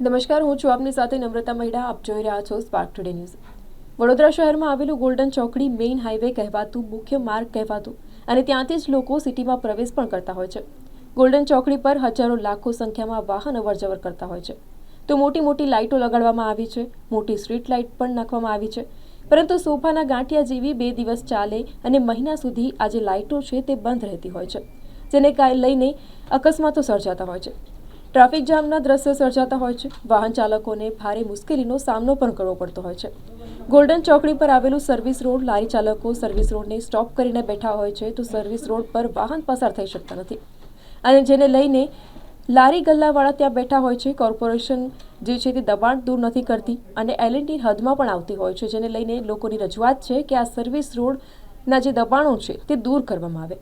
નમસ્કાર, હું છું આપની સાથે નમ્રતા મહિડા. આપ જોઈ રહ્યા છો સ્પાર્ક ટુડે ન્યૂઝ વડોદરા શહેરમાં આવેલું ગોલ્ડન ચોકડી મેઇન હાઈવે કહેવાતું મુખ્ય માર્ગ કહેવાતું અને ત્યાંથી જ લોકો સિટીમાં પ્રવેશ પણ કરતા હોય છે. ગોલ્ડન ચોકડી પર હજારો લાખો સંખ્યામાં વાહન અવરજવર કરતા હોય છે. તો મોટી મોટી લાઇટો લગાડવામાં આવી છે, મોટી સ્ટ્રીટ લાઇટ પણ નાખવામાં આવી છે. પરંતુ સોફાના ગાંઠિયા જેવી બે દિવસ ચાલે અને મહિના સુધી આ જે લાઇટો છે તે બંધ રહેતી હોય છે, જેને કાંઈ લઈને અકસ્માતો સર્જાતા હોય છે. ટ્રાફિક જામના દ્રશ્યો સર્જાતા હોય છે. વાહન ચાલકોને ભારે મુશ્કેલીનો સામનો પણ કરવો પડતો હોય છે. ગોલ્ડન ચોકડી પર આવેલું સર્વિસ રોડ લારી ચાલકો સર્વિસ રોડને સ્ટોપ કરીને બેઠા હોય છે તો સર્વિસ રોડ પર વાહન પસાર થઈ શકતા નથી. અને જેને લઈને લારી ગલ્લાવાળા ત્યાં બેઠા હોય છે, કોર્પોરેશન જે છે તે દબાણ દૂર નથી કરતી અને એલએનટી હદમાં પણ આવતી હોય છે. જેને લઈને લોકોની રજૂઆત છે કે આ સર્વિસ રોડના જે દબાણો છે તે દૂર કરવામાં આવે.